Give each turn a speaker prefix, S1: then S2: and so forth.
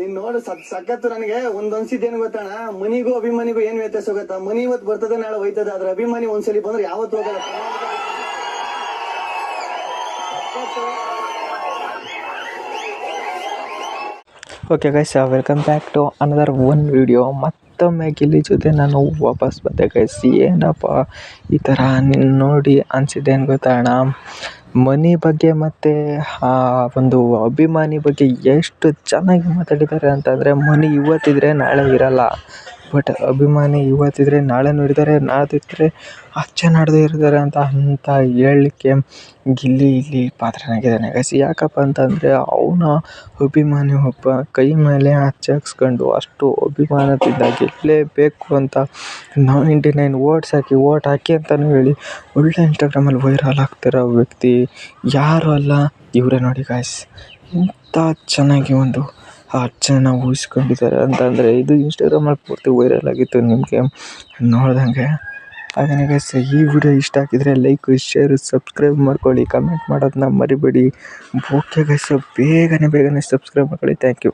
S1: ನೀನ್ ನೋಡು, ಸತ್ ಸಖತ್ತು ನನಗೆ ಒಂದ್ ಅನ್ಸಿದ್ದೇನು ಗೊತ್ತಣ್ಣ? ಮನಿಗೂ ಅಭಿಮಾನಿಗೂ ಏನ್ ವ್ಯತ್ಯಾಸ ಗೊತ್ತಾ? ಮನಿ ಇವತ್ ಬರ್ತದೆ, ನಾಳೆ ಹೋಯ್ತದೆ, ಆದ್ರೆ ಅಭಿಮಾನಿ ಒಂದ್ಸಲಿ ಬಂದ್ರೆ ಯಾವತ್ತು ಹೋಗಲ್ಲ.
S2: Okay guys welcome back to another one video ಮತ್ತೊಮ್ಮೆ ಗಿಲ್ಲಿ ಜೊತೆ ನಾನು ವಾಪಸ್ ಬಂದೆ ಗೈಸ್ ಏನಪ್ಪ, ಈ ಥರ ನೋಡಿ ಅನಿಸಿದ್ದೇನು ಗೊತ್ತಣ್ಣ? ಮನಿ ಬಗ್ಗೆ ಮತ್ತು, ಆ, ಒಂದು ಅಭಿಮಾನಿ ಬಗ್ಗೆ ಎಷ್ಟು ಚೆನ್ನಾಗಿ ಮಾತಾಡಿದ್ದಾರೆ ಅಂತಂದರೆ, ಮನಿ ಇವತ್ತಿದ್ರೆ ನಾಳೆ ಇರಲ್ಲ. ಬಟ್ ಅಭಿಮಾನಿ ಇವತ್ತಿದ್ರೆ ನಾಳೆನೂ ಇರ್ತಾರೆ ನಾಡ್ದಿದ್ರೆ ಅಚ್ಚೆ ನಾಡ್ದು ಇರ್ತಾರೆ ಅಂತ ಅಂತ ಹೇಳಲಿಕ್ಕೆ ಗಿಲ್ಲಿ ಇಲ್ಲಿ ಪಾತ್ರನಾಗಿದ್ದಾನೆ. ಗೈಸ್ ಯಾಕಪ್ಪ ಅಂತಂದರೆ ಅವನ ಅಭಿಮಾನಿ ಒಬ್ಬ ಕೈ ಮೇಲೆ ಹಚ್ಚೆ ಹಾಕ್ಸ್ಕೊಂಡು ಅಷ್ಟು ಅಭಿಮಾನದಿಂದ ಗೆಲ್ಲಲೇಬೇಕು ಅಂತ ನೈಂಟಿ ನೈನ್ ವೋಟ್ಸ್ ಹಾಕಿ ವೋಟ್ ಹಾಕಿ ಅಂತಲೂ ಹೇಳಿ ಒಳ್ಳೆ ಇನ್ಸ್ಟಾಗ್ರಾಮಲ್ಲಿ ವೈರಲ್ ಆಗ್ತಿರೋ ವ್ಯಕ್ತಿ ಯಾರು ಅಲ್ಲ? ಇವರೇ ನೋಡಿ ಗಾಯ್ಸ್ ಇಂಥ ಚೆನ್ನಾಗಿ ಒಂದು ಆ ಅಚ್ಚನ್ನ ಉಳಿಸ್ಕೊಂಡಿದ್ದಾರೆ ಅಂತಂದರೆ ಇದು ಇನ್ಸ್ಟಾಗ್ರಾಮಲ್ಲಿ ಪೂರ್ತಿ ವೈರಲ್ ಆಗಿತ್ತು ನಿಮಗೆ. ನೋಡ್ದಂಗೆ. ಹಾಗೆಯೇ ಗೈಸ್ ಈ ವಿಡಿಯೋ ಇಷ್ಟ ಆಗಿದ್ರೆ ಲೈಕ್ ಶೇರ್ ಸಬ್ಸ್ಕ್ರೈಬ್ ಮಾಡ್ಕೊಳ್ಳಿ. ಕಮೆಂಟ್ ಮಾಡೋದನ್ನ ಮರಿಬೇಡಿ. ಓಕೆ ಗೈಸ್ ಬೇಗನೆ ಬೇಗನೆ ಸಬ್ಸ್ಕ್ರೈಬ್ ಮಾಡ್ಕೊಳ್ಳಿ. Thank you